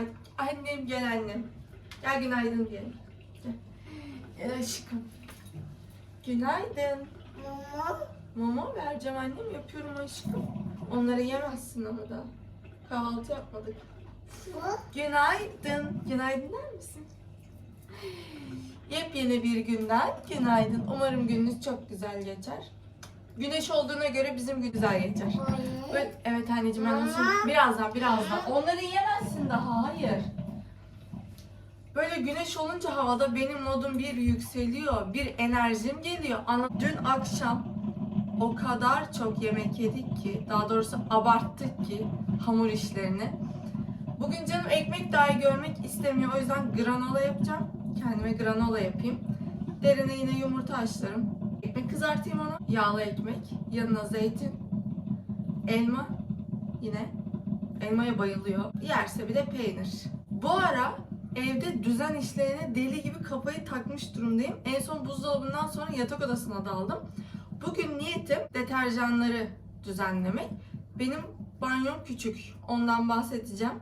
günaydın. Annem gel annem. Gel günaydın diyelim. Gel. Gel aşkım. Günaydın. Mama. Mama vereceğim annem yapıyorum aşkım. Onları yemezsin ama da. Kahvaltı yapmadık. Günaydın. Günaydın der misin? Yepyeni bir günden günaydın. Umarım gününüz çok güzel geçer. Güneş olduğuna göre bizim gün güzel geçer. Evet, evet anneciğim ben onu söyleyeyim. Birazdan birazdan. Onları yemezsin daha hayır. Böyle güneş olunca havada benim modum bir yükseliyor. Bir enerjim geliyor. Ana, dün akşam o kadar çok yemek yedik ki, daha doğrusu abarttık ki hamur işlerini. Bugün canım ekmek dahi görmek istemiyor. O yüzden granola yapacağım. Kendime granola yapayım. Derine yine yumurta haşlarım. Kızartayım ona. Yağlı ekmek. Yanına zeytin. Elma. Yine. Elmaya bayılıyor. Yerse bir de peynir. Bu ara evde düzen işlerine deli gibi kafayı takmış durumdayım. En son buzdolabından sonra yatak odasına daldım. Bugün niyetim deterjanları düzenlemek. Benim banyom küçük. Ondan bahsedeceğim.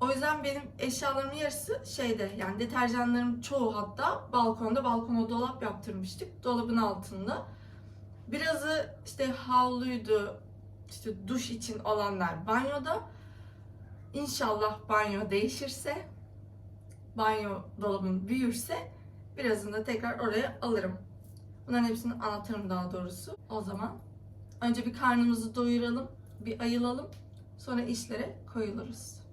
O yüzden benim eşyalarımın yarısı şeyde yani deterjanlarım çoğu hatta balkonda balkona dolap yaptırmıştık. Dolabın altında. Birazı işte havluydu, işte duş için olanlar banyoda. İnşallah banyo değişirse, banyo dolabım büyürse birazını da tekrar oraya alırım. Bunların hepsini anlatırım daha doğrusu. O zaman önce bir karnımızı doyuralım, bir ayılalım. Sonra işlere koyuluruz.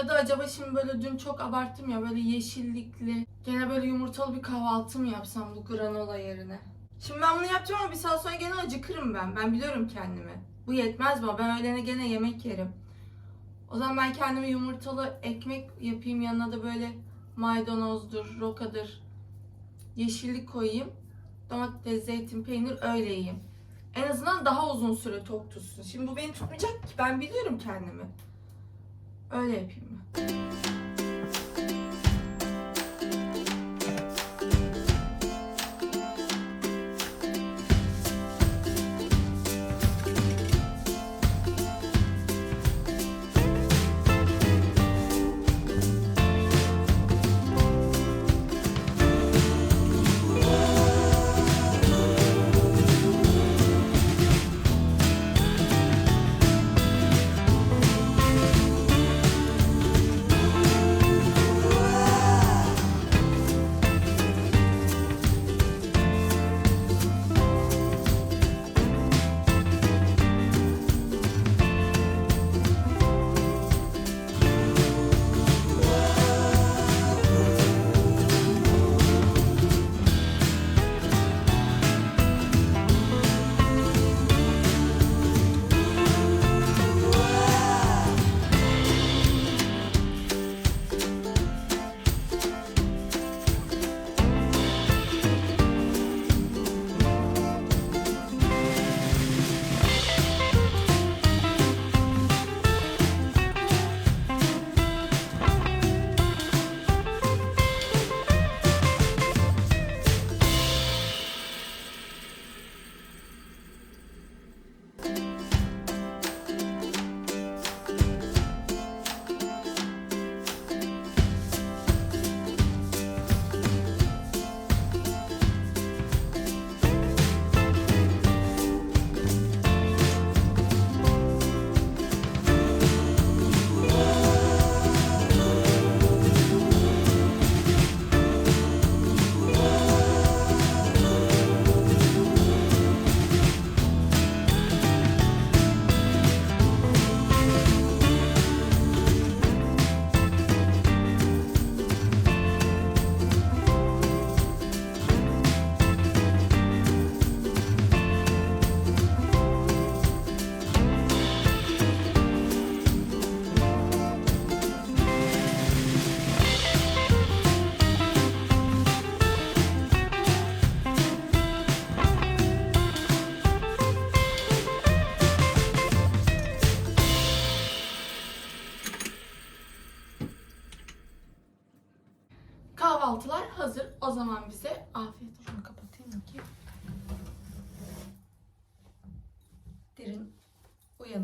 Ya da acaba şimdi böyle dün çok abarttım ya böyle yeşillikli, gene böyle yumurtalı bir kahvaltı mı yapsam bu granola yerine? Şimdi ben bunu yapacağım ama bir saat sonra gene acıkırım ben. Ben biliyorum kendimi. Bu yetmez bana. Ben öğlene gene yemek yerim. O zaman ben kendime yumurtalı ekmek yapayım. Yanına da böyle maydanozdur, rokadır, yeşillik koyayım. Domates, zeytin, peynir öyle yiyeyim. En azından daha uzun süre tok tutsun. Şimdi bu beni tutmayacak ki. Ben biliyorum kendimi. Öyle yapayım ben.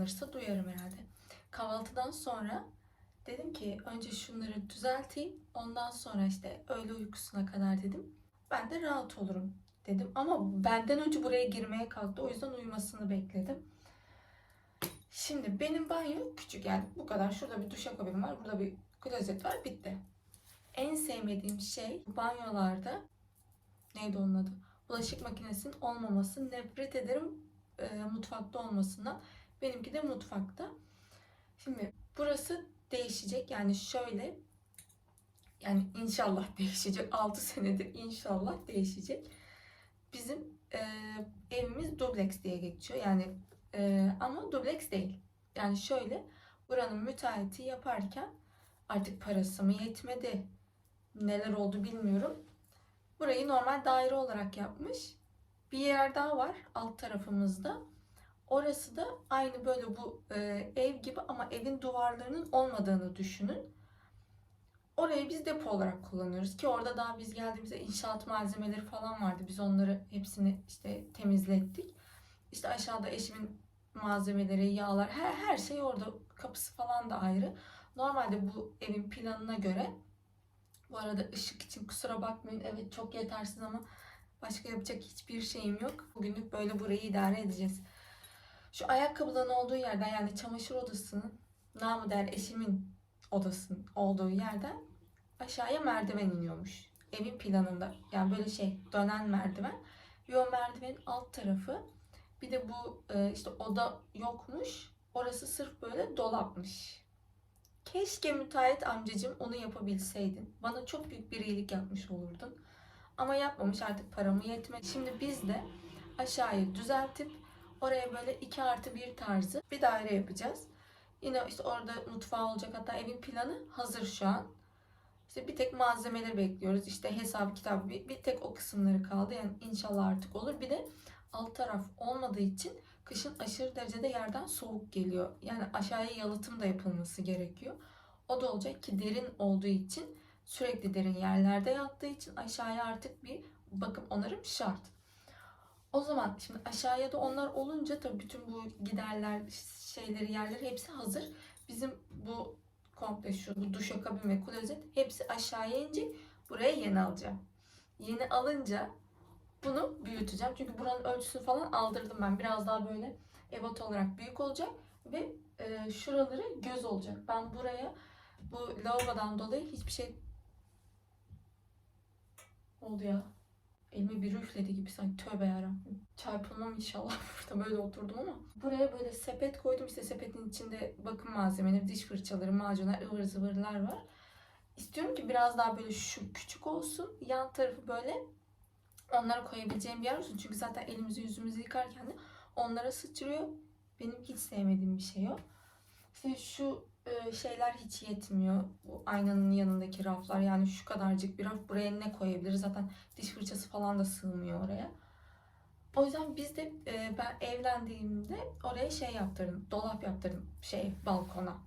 Uyanırsa duyarım herhalde. Kahvaltıdan sonra dedim ki önce şunları düzelteyim. Ondan sonra işte öğle uykusuna kadar dedim. Ben de rahat olurum dedim. Ama benden önce buraya girmeye kalktı. O yüzden uyumasını bekledim. Şimdi benim banyo küçük yani bu kadar. Şurada bir duşakabin var. Burada bir klozet var. Bitti. En sevmediğim şey banyolarda neydi onun adı? Bulaşık makinesinin olmaması. Nefret ederim e, mutfakta olmasından. Benimki de mutfakta. Şimdi burası değişecek. Yani şöyle yani inşallah değişecek. 6 senedir inşallah değişecek. Bizim e, evimiz dubleks diye geçiyor. Yani e, ama dubleks değil. Yani şöyle buranın müteahhiti yaparken artık parası mı yetmedi neler oldu bilmiyorum. Burayı normal daire olarak yapmış. Bir yer daha var alt tarafımızda. Orası da aynı böyle bu e, ev gibi ama evin duvarlarının olmadığını düşünün. Orayı biz depo olarak kullanıyoruz ki orada daha biz geldiğimizde inşaat malzemeleri falan vardı. Biz onları hepsini işte temizlettik. İşte aşağıda eşimin malzemeleri, yağlar, her, her şey orada. Kapısı falan da ayrı. Normalde bu evin planına göre bu arada ışık için kusura bakmayın. Evet çok yetersiz ama başka yapacak hiçbir şeyim yok. Bugünlük böyle burayı idare edeceğiz. Şu ayakkabıların olduğu yerden yani çamaşır odasının namı der eşimin odasının olduğu yerden aşağıya merdiven iniyormuş. Evin planında. Yani böyle şey dönen merdiven. Yo merdivenin alt tarafı. Bir de bu e, işte oda yokmuş. Orası sırf böyle dolapmış. Keşke müteahhit amcacığım onu yapabilseydin. Bana çok büyük bir iyilik yapmış olurdun. Ama yapmamış artık paramı yetmedi. Şimdi biz de aşağıyı düzeltip oraya böyle 2 artı 1 tarzı bir daire yapacağız. Yine işte orada mutfağı olacak hatta evin planı hazır şu an. İşte bir tek malzemeleri bekliyoruz. İşte hesap kitap bir, bir tek o kısımları kaldı. Yani inşallah artık olur. Bir de alt taraf olmadığı için kışın aşırı derecede yerden soğuk geliyor. Yani aşağıya yalıtım da yapılması gerekiyor. O da olacak ki derin olduğu için sürekli derin yerlerde yattığı için aşağıya artık bir bakım onarım şart. O zaman şimdi aşağıya da onlar olunca tabii bütün bu giderler, şeyleri, yerleri hepsi hazır. Bizim bu komple şu bu duşakabin ve klozet hepsi aşağıya inecek. Buraya yeni alacağım. Yeni alınca bunu büyüteceğim. Çünkü buranın ölçüsünü falan aldırdım ben. Biraz daha böyle ebat olarak büyük olacak ve e, şuraları göz olacak. Ben buraya bu lavabodan dolayı hiçbir şey oldu ya. Elime bir üfledi gibi sanki tövbe yarabbim. Çarpılmam inşallah burada böyle oturdum ama. Buraya böyle sepet koydum. İşte sepetin içinde bakım malzemeleri, diş fırçaları, macunlar, ıvır zıvırlar var. İstiyorum ki biraz daha böyle şu küçük olsun. Yan tarafı böyle onlara koyabileceğim bir yer olsun. Çünkü zaten elimizi yüzümüzü yıkarken de onlara sıçrıyor. Benim hiç sevmediğim bir şey o. İşte şu şeyler hiç yetmiyor. Bu aynanın yanındaki raflar yani şu kadarcık bir raf buraya ne koyabiliriz? Zaten diş fırçası falan da sığmıyor oraya. O yüzden biz de e, ben evlendiğimde oraya şey yaptırdım. Dolap yaptırdım şey balkona.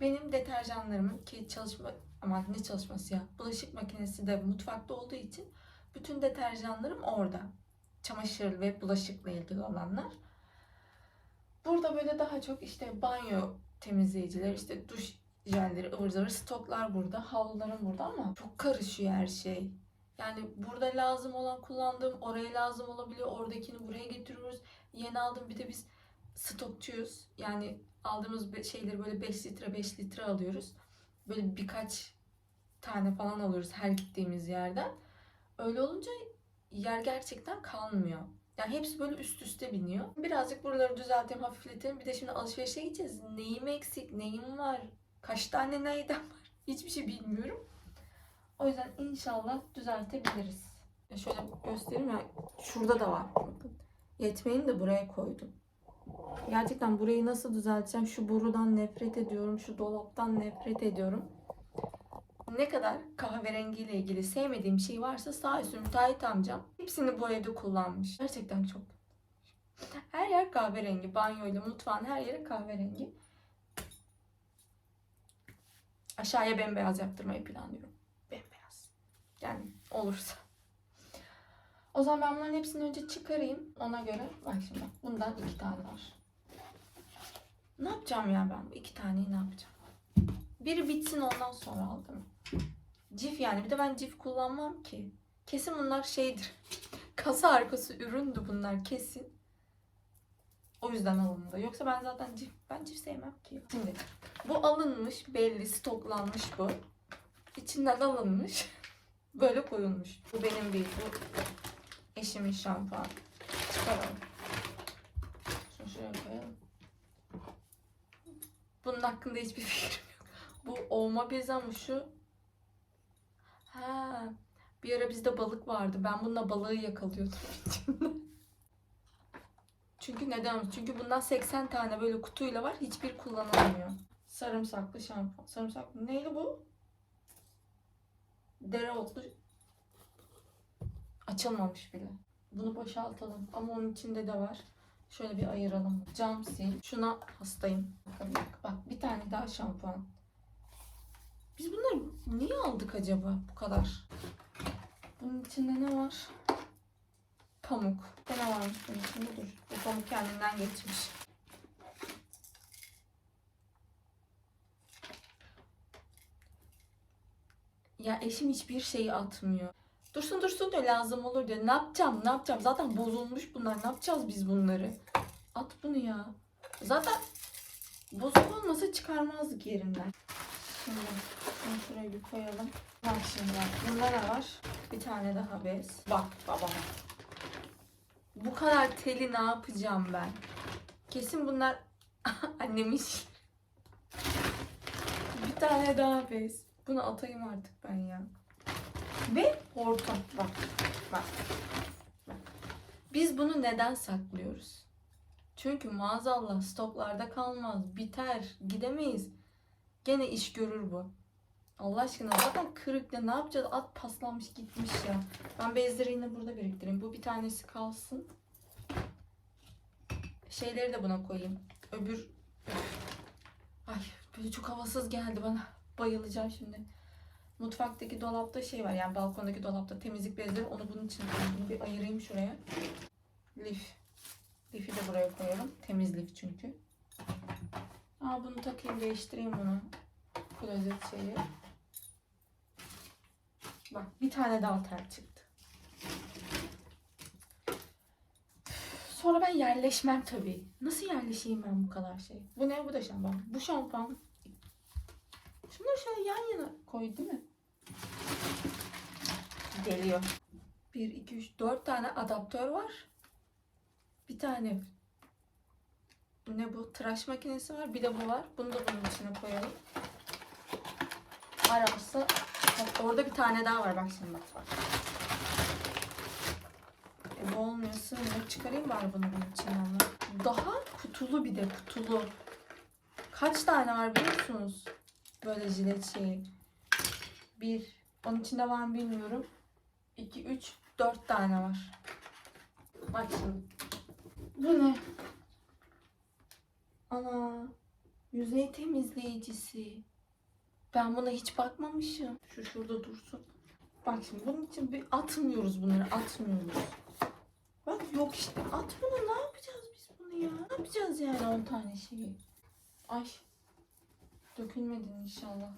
Benim deterjanlarımın ki çalışma aman ne çalışması ya. Bulaşık makinesi de mutfakta olduğu için bütün deterjanlarım orada. Çamaşır ve bulaşıkla ilgili olanlar. Burada böyle daha çok işte banyo temizleyiciler, işte duş jelleri, ıvır zıvır stoklar burada, havlularım burada ama çok karışıyor her şey. Yani burada lazım olan kullandığım oraya lazım olabiliyor. Oradakini buraya getiriyoruz. Yeni aldım bir de biz stokçuyuz. Yani aldığımız şeyleri böyle 5 litre 5 litre alıyoruz. Böyle birkaç tane falan alıyoruz her gittiğimiz yerden. Öyle olunca yer gerçekten kalmıyor. Yani hepsi böyle üst üste biniyor. Birazcık buraları düzelteyim, hafifleteyim. Bir de şimdi alışverişe gideceğiz. Neyim eksik, neyim var, kaç tane neyden var hiçbir şey bilmiyorum. O yüzden inşallah düzeltebiliriz. Ya şöyle göstereyim ya. Şurada da var. Bakın. De buraya koydum. Gerçekten burayı nasıl düzelteceğim? Şu borudan nefret ediyorum. Şu dolaptan nefret ediyorum. Ne kadar kahverengiyle ilgili sevmediğim şey varsa sağ üstü müteahhit amcam hepsini bu evde kullanmış. Gerçekten çok. Her yer kahverengi. Banyoyla mutfağın her yeri kahverengi. Aşağıya bembeyaz yaptırmayı planlıyorum. Bembeyaz. Yani olursa. O zaman ben bunların hepsini önce çıkarayım. Ona göre bak şimdi bundan iki tane var. Ne yapacağım ya ben bu iki taneyi ne yapacağım? Biri bitsin ondan sonra aldım. Cif yani bir de ben cif kullanmam ki. Kesin bunlar şeydir. Kasa arkası üründü bunlar kesin. O yüzden alındı. Yoksa ben zaten cif, ben cif sevmem ki. Şimdi bu alınmış belli stoklanmış bu. İçinden alınmış. Böyle koyulmuş. Bu benim değil. Bu eşimin şampuanı. Çıkaralım. Şunu şuraya koyalım. Bunun hakkında hiçbir fikrim yok. Bu olma bezi ama şu. Ha, bir ara bizde balık vardı. Ben bununla balığı yakalıyordum. Çünkü neden? Çünkü bundan 80 tane böyle kutuyla var. Hiçbir kullanılmıyor. Sarımsaklı şampuan. Sarımsaklı. Neydi bu? Dereotlu. Açılmamış bile. Bunu boşaltalım. Ama onun içinde de var. Şöyle bir ayıralım. Cam sil. Şuna hastayım. Bak, bak bir tane daha şampuan. Biz bunları niye aldık acaba bu kadar? Bunun içinde ne var? Pamuk. Ne varmış bunun içinde? Dur. Bu pamuk kendinden geçmiş. Ya eşim hiçbir şeyi atmıyor. Dursun dursun diyor lazım olur diyor. Ne yapacağım ne yapacağım? Zaten bozulmuş bunlar. Ne yapacağız biz bunları? At bunu ya. Zaten bozuk olmasa çıkarmazdık yerinden. Şimdi şunu şuraya bir koyalım. Bak şimdi ne var? Bir tane daha bez. Bak baba. Bu kadar teli ne yapacağım ben? Kesin bunlar annemin işi. Bir tane daha bez. Bunu atayım artık ben ya. Ve hortum. Bak. Bak. Bak. Biz bunu neden saklıyoruz? Çünkü maazallah stoklarda kalmaz. Biter. Gidemeyiz. Gene iş görür bu. Allah aşkına zaten kırık ya ne yapacağız? At paslanmış gitmiş ya. Ben bezleri yine burada biriktireyim. Bu bir tanesi kalsın. Şeyleri de buna koyayım. Öbür... Ay böyle çok havasız geldi bana. Bayılacağım şimdi. Mutfaktaki dolapta şey var yani balkondaki dolapta temizlik bezleri onu bunun için. Bunu bir ayırayım şuraya. Lif. Lifi de buraya koyalım. Temiz lif çünkü. Aa bunu takayım değiştireyim bunu. Klozet şeyi. Bak bir tane daha tel çıktı. Sonra ben yerleşmem tabii. Nasıl yerleşeyim ben bu kadar şey? Bu ne? Bu da şampuan. Bu şampuan. Şunları şöyle yan yana koy değil mi? Geliyor. 1, 2, 3, 4 tane adaptör var. Bir tane ne bu? Tıraş makinesi var. Bir de bu var. Bunu da bunun içine koyalım. Arası. Bak orada bir tane daha var. Bak şimdi bak. E, bu olmuyor. Sığmıyor. Çıkarayım bari bunu bunun içinden. Daha kutulu bir de kutulu. Kaç tane var biliyor musunuz? Böyle jilet şeyi. Bir. Onun içinde var mı bilmiyorum. 2, 3, 4 tane var. Bak şimdi. Bu ne? Ana. Yüzey temizleyicisi. Ben buna hiç bakmamışım. Şu şurada dursun. Bak şimdi bunun için bir atmıyoruz bunları. Atmıyoruz. Bak yok işte. At bunu. Ne yapacağız biz bunu ya? Ne yapacağız yani 10 tane şeyi? Ay. Dökülmedin inşallah.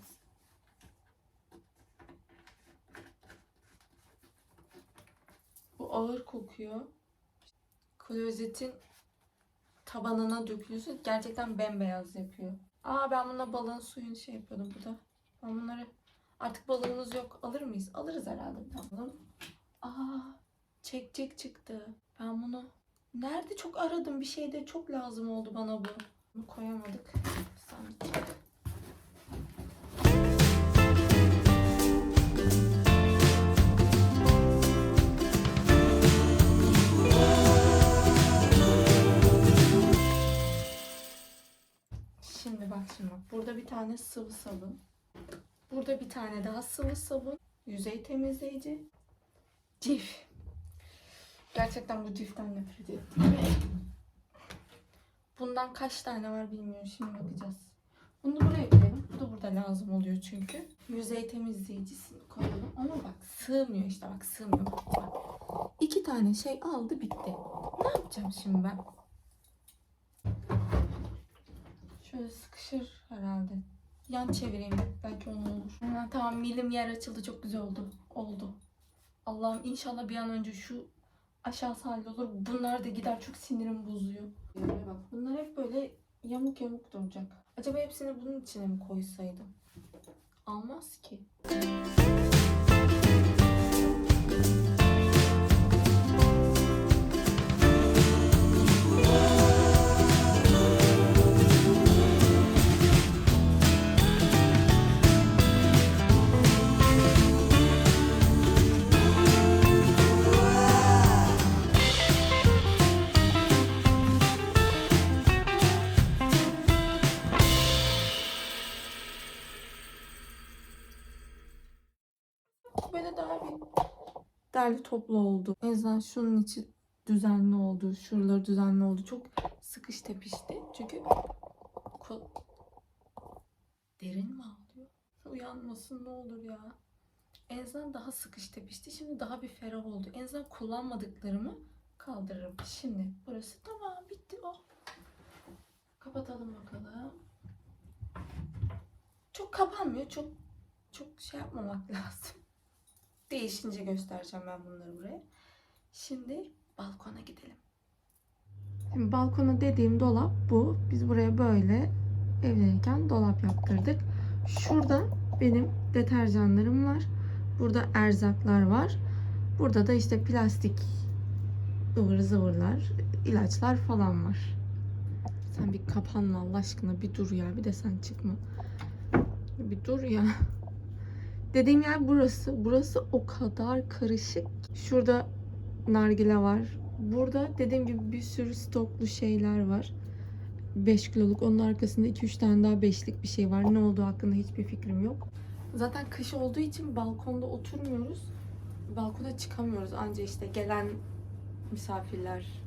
Bu ağır kokuyor. Klozetin tabanına dökülürse gerçekten bembeyaz yapıyor. Aa ben buna balığın suyunu şey yapıyordum burada. Ben bunları artık balığımız yok. Alır mıyız? Alırız herhalde. Tamam. Aa çekçek çıktı. Ben bunu nerede çok aradım bir şeyde çok lazım oldu bana bu. Bunu koyamadık. Sanki. Bak şimdi. Burada bir tane sıvı sabun. Burada bir tane daha sıvı sabun. Yüzey temizleyici. Cif. Gerçekten bu ciften nefret ettim. Bundan kaç tane var bilmiyorum. Şimdi bakacağız. Bunu buraya koyalım. Bu da burada lazım oluyor çünkü. Yüzey temizleyicisini koyalım. Ama bak sığmıyor işte bak sığmıyor. Bak. İki tane şey aldı bitti. Ne yapacağım şimdi ben? Şöyle sıkışır herhalde. Yan çevireyim belki onu olur. Ha, tamam milim yer açıldı çok güzel oldu. Oldu. Allah'ım inşallah bir an önce şu aşağısı hallolur. Bunlar da gider çok sinirim bozuyor. Bak bunlar hep böyle yamuk yamuk duracak. Acaba hepsini bunun içine mi koysaydım? Almaz ki. Derli toplu oldu. En azından şunun içi düzenli oldu. Şuraları düzenli oldu. Çok sıkış tepişti. Çünkü kol... Derin mi ağlıyor? Uyanmasın ne olur ya. En azından daha sıkış tepişti. Şimdi daha bir ferah oldu. En azından kullanmadıklarımı kaldırırım. Şimdi burası tamam bitti o. Kapatalım bakalım. Çok kapanmıyor. Çok çok şey yapmamak lazım. Değişince göstereceğim ben bunları buraya. Şimdi balkona gidelim. Şimdi balkona dediğim dolap bu. Biz buraya böyle evlenirken dolap yaptırdık. Şurada benim deterjanlarım var. Burada erzaklar var. Burada da işte plastik ıvır zıvırlar, ilaçlar falan var. Sen bir kapanma Allah aşkına bir dur ya. Bir de sen çıkma. Bir dur ya. Dediğim yer burası. Burası o kadar karışık. Şurada nargile var. Burada dediğim gibi bir sürü stoklu şeyler var. 5 kiloluk. Onun arkasında 2-3 tane daha 5'lik bir şey var. Ne olduğu hakkında hiçbir fikrim yok. Zaten kış olduğu için balkonda oturmuyoruz. Balkona çıkamıyoruz. Anca işte gelen misafirler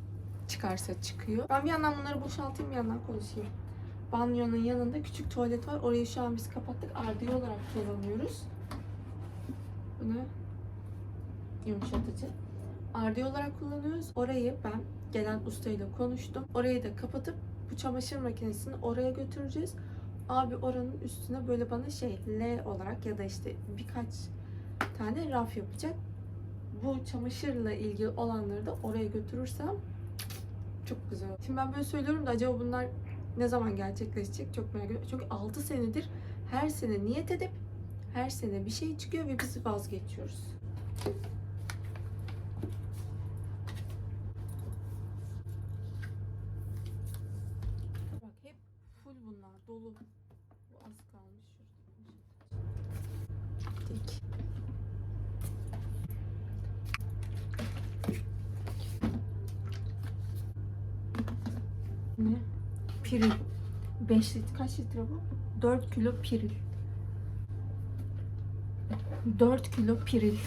çıkarsa çıkıyor. Ben bir yandan bunları boşaltayım bir yandan konuşayım. Banyonun yanında küçük tuvalet var. Orayı şu an biz kapattık. Ardiye olarak kullanıyoruz. Bunu yumuşatıcı. Ardiye olarak kullanıyoruz. Orayı ben gelen ustayla konuştum. Orayı da kapatıp bu çamaşır makinesini oraya götüreceğiz. Abi oranın üstüne böyle bana şey L olarak ya da işte birkaç tane raf yapacak. Bu çamaşırla ilgili olanları da oraya götürürsem çok güzel. Şimdi ben böyle söylüyorum da acaba bunlar ne zaman gerçekleşecek çok merak ediyorum. Çünkü 6 senedir her sene niyet edip her sene bir şey çıkıyor ve biz vazgeçiyoruz. Bak hep full bunlar dolu. Bu az kalmış şurada. Dik. Ne? Piril. 5 litre kaç litre bu? 4 kilo piril. 4 kilo piril.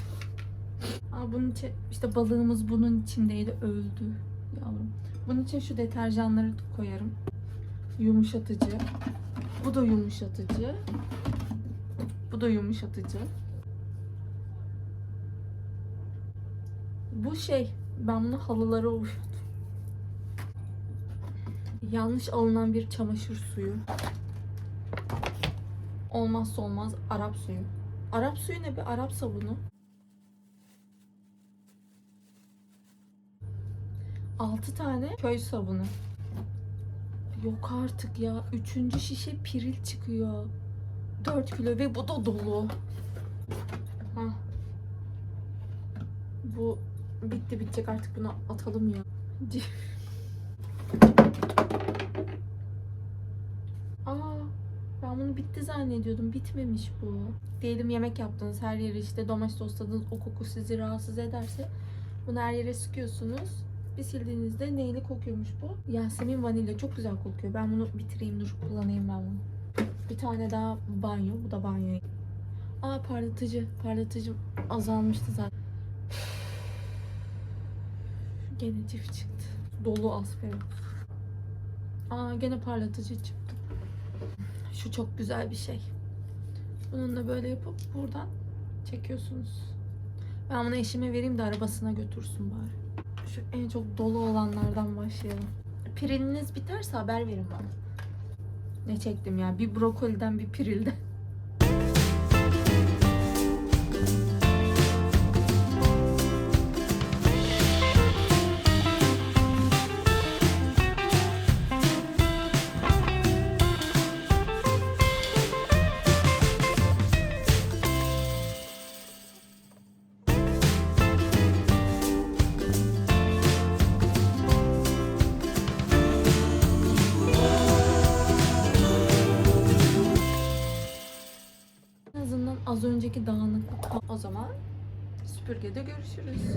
Aa, bunun için, işte balığımız bunun içindeydi öldü yavrum. Bunun için şu deterjanları koyarım. Yumuşatıcı. Bu da yumuşatıcı. Bu da yumuşatıcı. Bu şey ben bunu halılara. Yanlış alınan bir çamaşır suyu. Olmazsa olmaz Arap suyu. Arap suyu ne be? Arap sabunu. Altı tane köy sabunu. Yok artık ya. Üçüncü şişe piril çıkıyor. 4 kilo ve bu da dolu. Ha. Bu bitti bitecek artık bunu atalım ya. Aa, ben bunu bitti zannediyordum. Bitmemiş bu. Diyelim yemek yaptınız. Her yeri işte domates sosladınız. O koku sizi rahatsız ederse bunu her yere sıkıyorsunuz. Bir sildiğinizde neyli kokuyormuş bu? Yasemin vanilya. Çok güzel kokuyor. Ben bunu bitireyim dur kullanayım ben bunu. Bir tane daha banyo. Bu da banyo. Aa parlatıcı. Parlatıcı azalmıştı zaten. Gene cif çıktı. Dolu aspirin. Aa gene parlatıcı çıktı. Şu çok güzel bir şey. Bununla böyle yapıp buradan çekiyorsunuz. Ben bunu eşime vereyim de arabasına götürsün bari. Şu en çok dolu olanlardan başlayalım. Piriliniz biterse haber verin bana. Ne çektim ya? Bir brokoliden bir pirilden. Görüşürüz.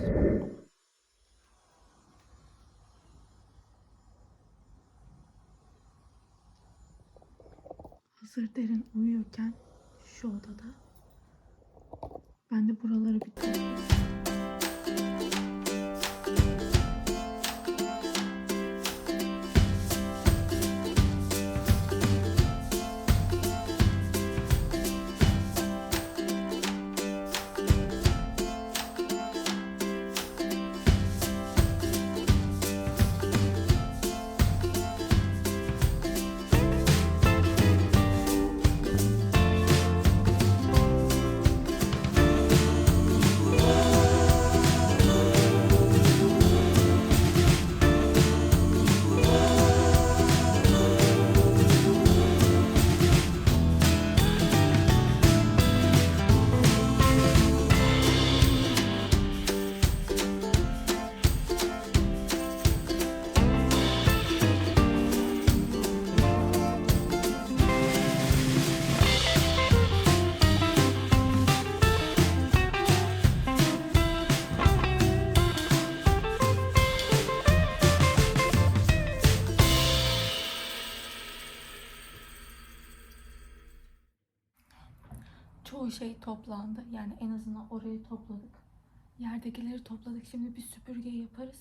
Hazır derin uyuyorken şu odada ben de buraları bir toplandı. Yani en azından orayı topladık. Yerdekileri topladık. Şimdi bir süpürge yaparız.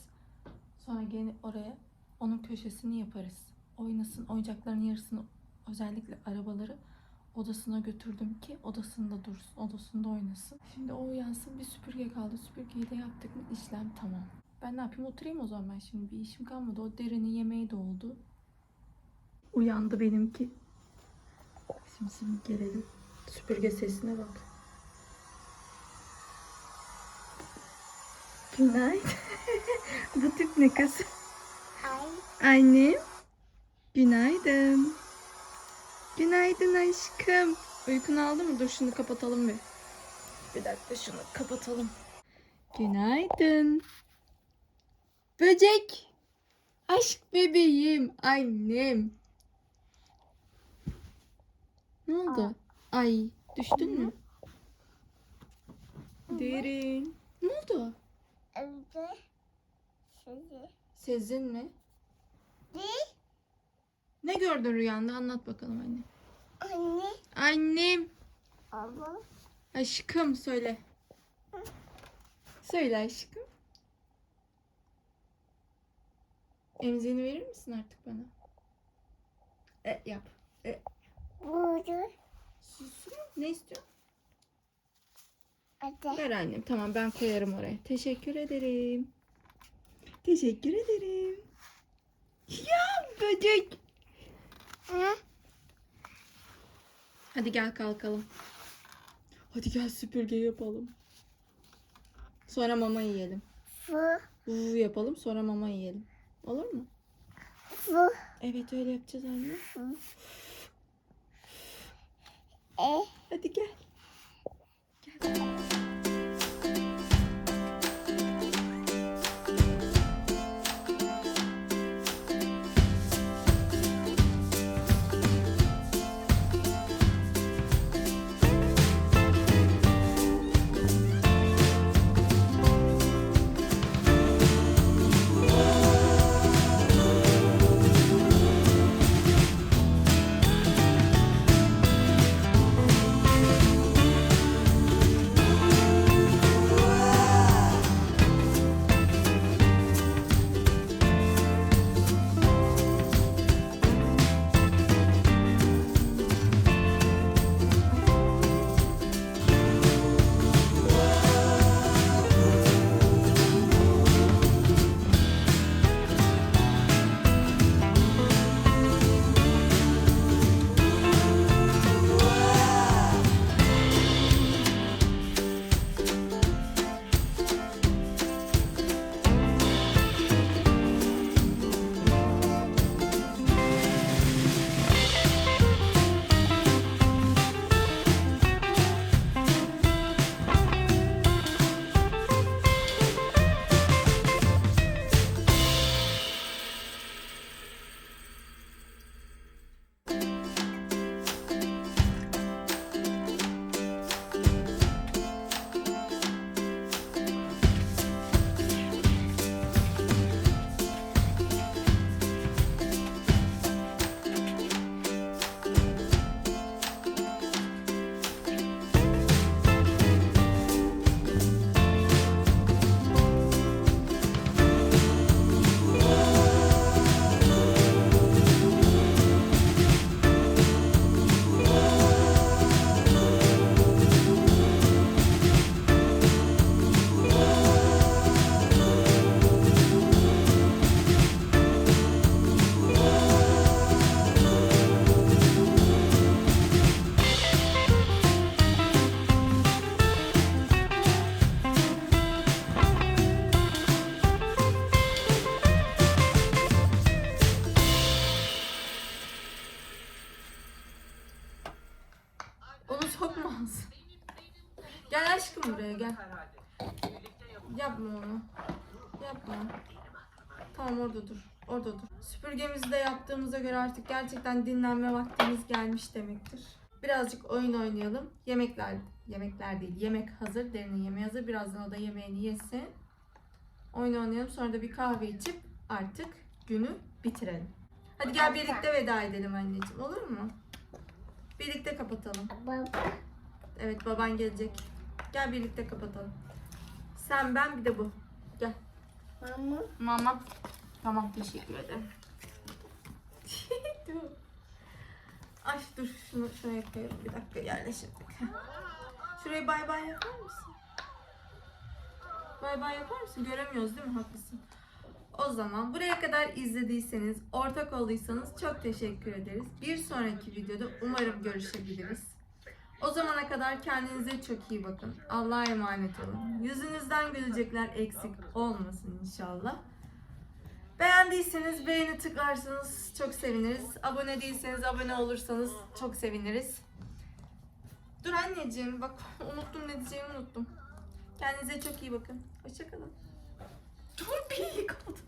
Sonra gene oraya onun köşesini yaparız. Oynasın. Oyuncakların yarısını özellikle arabaları odasına götürdüm ki odasında dursun. Odasında oynasın. Şimdi o uyansın. Bir süpürge kaldı. Süpürgeyi de yaptık mı işlem tamam. Ben ne yapayım oturayım o zaman ben şimdi. Bir işim kalmadı. O derinin yemeği de oldu. Uyandı benimki. Şimdi, şimdi gelelim. Süpürge sesine bak. Günaydın. Bu tip ne kız? Ay. Annem. Günaydın. Günaydın aşkım. Uykunu aldın mı? Dur şunu kapatalım bir. Bir dakika şunu kapatalım. Günaydın. Böcek. Aşk bebeğim. Annem. Ne oldu? Ay düştün mü? Derin. Ne oldu? Evde. Sizi. Sezin mi? Ne? Ne gördün rüyanda? Anlat bakalım anne. Anne. Annem. Baba. Aşkım söyle. Söyle aşkım. Emziğini verir misin artık bana? E, yap. Budur. Sus. Ne istiyorsun? Ate. Ver annem. Tamam ben koyarım oraya. Teşekkür ederim. Teşekkür ederim. Ya böcek. Ha? Hadi gel kalkalım. Hadi gel süpürge yapalım. Sonra mama yiyelim. Fu. Vuv yapalım sonra mama yiyelim. Olur mu? Fu. Evet öyle yapacağız anne. E. Hadi. Gel. Gel. Dur. Orada dur. Süpürgemizi de yaptığımıza göre artık gerçekten dinlenme vaktimiz gelmiş demektir. Birazcık oyun oynayalım. Yemekler, yemekler değil, yemek hazır. Derinin yemeği hazır. Birazdan o da yemeğini yesin. Oyun oynayalım. Sonra da bir kahve içip artık günü bitirelim. Hadi gel birlikte veda edelim anneciğim. Olur mu? Birlikte kapatalım. Evet baban gelecek. Gel birlikte kapatalım. Sen ben bir de bu. Gel. Mama. Mama. Tamam teşekkür ederim. Ay dur şunu şuraya koyalım. Bir dakika yerleştirdik. Şuraya bay bay yapar mısın? Bay bay yapar mısın? Göremiyoruz değil mi? Haklısın. O zaman buraya kadar izlediyseniz, ortak olduysanız çok teşekkür ederiz. Bir sonraki videoda umarım görüşebiliriz. O zamana kadar kendinize çok iyi bakın. Allah'a emanet olun. Yüzünüzden gülecekler eksik olmasın inşallah. Beğendiyseniz beğeni tıklarsanız çok seviniriz. Abone değilseniz abone olursanız çok seviniriz. Dur anneciğim bak unuttum ne diyeceğimi unuttum. Kendinize çok iyi bakın. Hoşçakalın. Dur bir kaldı.